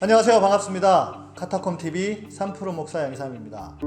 안녕하세요. 반갑습니다. 카타콤 TV 3프로 목사 양삼입니다.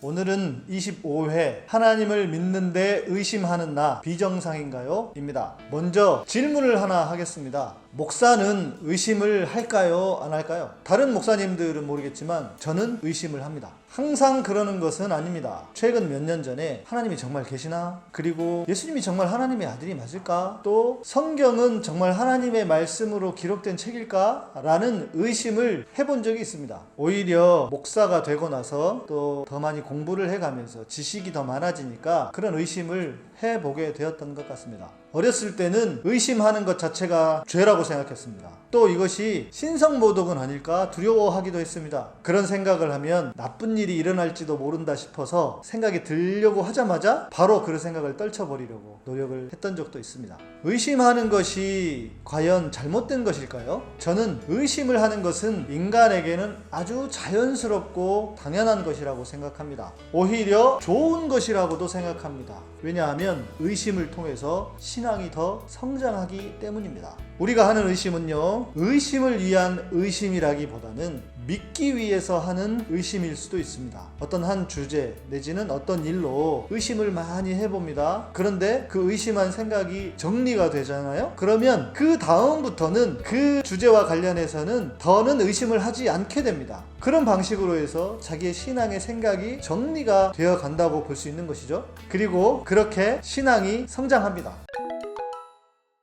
오늘은 25회 하나님을 믿는데 의심하는 나 비정상인가요? 입니다. 먼저 질문을 하나 하겠습니다. 목사는 의심을 할까요? 안 할까요? 다른 목사님들은 모르겠지만 저는 의심을 합니다. 항상 그러는 것은 아닙니다. 최근 몇 년 전에 하나님이 정말 계시나? 그리고 예수님이 정말 하나님의 아들이 맞을까? 또 성경은 정말 하나님의 말씀으로 기록된 책일까? 라는 의심을 해본 적이 있습니다. 오히려 목사가 되고 나서 또 더 많이 공부를 해가면서 지식이 더 많아지니까 그런 의심을 해보게 되었던 것 같습니다. 어렸을 때는 의심하는 것 자체가 죄라고 생각했습니다. 또 이것이 신성모독은 아닐까 두려워하기도 했습니다. 그런 생각을 하면 나쁜 일이 일어날지도 모른다 싶어서 생각이 들려고 하자마자 바로 그 생각을 떨쳐버리려고 노력을 했던 적도 있습니다. 의심하는 것이 과연 잘못된 것일까요? 저는 의심을 하는 것은 인간에게는 아주 자연스럽고 당연한 것이라고 생각합니다. 오히려 좋은 것이라고도 생각합니다. 왜냐하면 의심을 통해서 신앙이 더 성장하기 때문입니다. 우리가 하는 의심은요, 의심을 위한 의심이라기보다는 믿기 위해서 하는 의심일 수도 있습니다. 어떤 한 주제 내지는 어떤 일로 의심을 많이 해봅니다. 그런데 그 의심한 생각이 정리가 되잖아요? 그러면 그 다음부터는 그 주제와 관련해서는 더는 의심을 하지 않게 됩니다. 그런 방식으로 해서 자기의 신앙의 생각이 정리가 되어 간다고 볼 수 있는 것이죠. 그리고 그렇게 신앙이 성장합니다.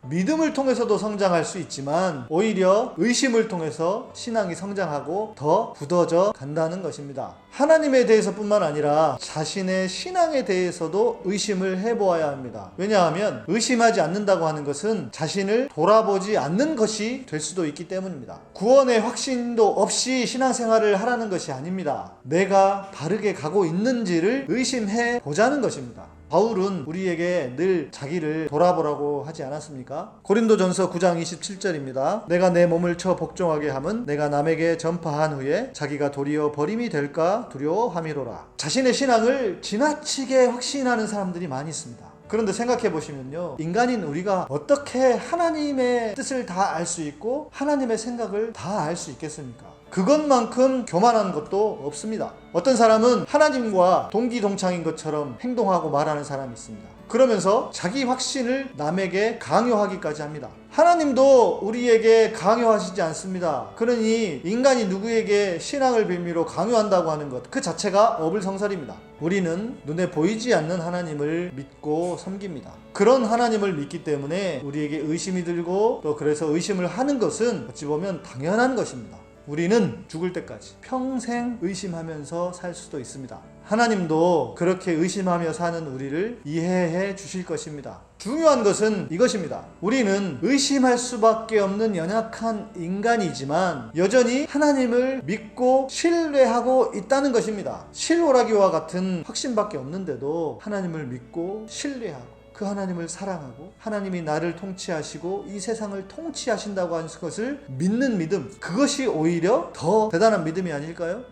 믿음을 통해서도 성장할 수 있지만 오히려 의심을 통해서 신앙이 성장하고 더 굳어져 간다는 것입니다. 하나님에 대해서뿐만 아니라 자신의 신앙에 대해서도 의심을 해보아야 합니다. 왜냐하면 의심하지 않는다고 하는 것은 자신을 돌아보지 않는 것이 될 수도 있기 때문입니다. 구원의 확신도 없이 신앙생활을 하라는 것이 아닙니다. 내가 바르게 가고 있는지를 의심해 보자는 것입니다. 바울은 우리에게 늘 자기를 돌아보라고 하지 않았습니까? 고린도전서 9장 27절입니다. 내가 내 몸을 쳐 복종하게 함은 내가 남에게 전파한 후에 자기가 도리어 버림이 될까 두려워함이로라. 자신의 신앙을 지나치게 확신하는 사람들이 많이 있습니다. 그런데 생각해 보시면요. 인간인 우리가 어떻게 하나님의 뜻을 다 알 수 있고 하나님의 생각을 다 알 수 있겠습니까? 그것만큼 교만한 것도 없습니다. 어떤 사람은 하나님과 동기동창인 것처럼 행동하고 말하는 사람이 있습니다. 그러면서 자기 확신을 남에게 강요하기까지 합니다. 하나님도 우리에게 강요하시지 않습니다. 그러니 인간이 누구에게 신앙을 빌미로 강요한다고 하는 것, 그 자체가 어불성설입니다. 우리는 눈에 보이지 않는 하나님을 믿고 섬깁니다. 그런 하나님을 믿기 때문에 우리에게 의심이 들고 또 그래서 의심을 하는 것은 어찌 보면 당연한 것입니다. 우리는 죽을 때까지 평생 의심하면서 살 수도 있습니다. 하나님도 그렇게 의심하며 사는 우리를 이해해 주실 것입니다. 중요한 것은 이것입니다. 우리는 의심할 수밖에 없는 연약한 인간이지만 여전히 하나님을 믿고 신뢰하고 있다는 것입니다. 실오라기와 같은 확신밖에 없는데도 하나님을 믿고 신뢰하고 그 하나님을 사랑하고 하나님이 나를 통치하시고 이 세상을 통치하신다고 하는 것을 믿는 믿음 그것이 오히려 더 대단한 믿음이 아닐까요?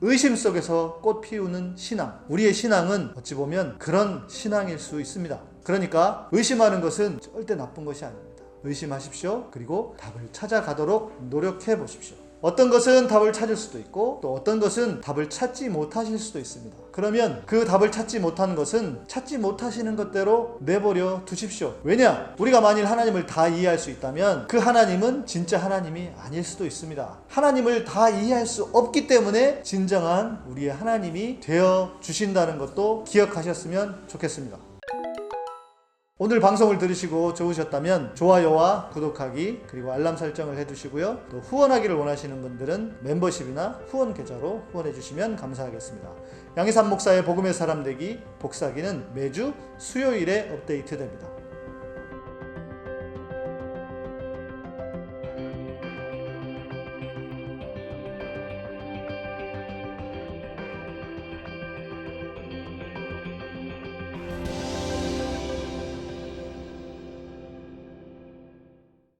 의심 속에서 꽃 피우는 신앙. 우리의 신앙은 어찌 보면 그런 신앙일 수 있습니다. 그러니까 의심하는 것은 절대 나쁜 것이 아닙니다. 의심하십시오. 그리고 답을 찾아가도록 노력해 보십시오. 어떤 것은 답을 찾을 수도 있고 또 어떤 것은 답을 찾지 못하실 수도 있습니다. 그러면 그 답을 찾지 못하는 것은 찾지 못하시는 것대로 내버려 두십시오. 왜냐? 우리가 만일 하나님을 다 이해할 수 있다면 그 하나님은 진짜 하나님이 아닐 수도 있습니다. 하나님을 다 이해할 수 없기 때문에 진정한 우리의 하나님이 되어 주신다는 것도 기억하셨으면 좋겠습니다. 오늘 방송을 들으시고 좋으셨다면 좋아요와 구독하기 그리고 알람 설정을 해두시고요. 또 후원하기를 원하시는 분들은 멤버십이나 후원 계좌로 후원해 주시면 감사하겠습니다. 양희삼 목사의 복음의 사람 되기 복사기는 매주 수요일에 업데이트됩니다.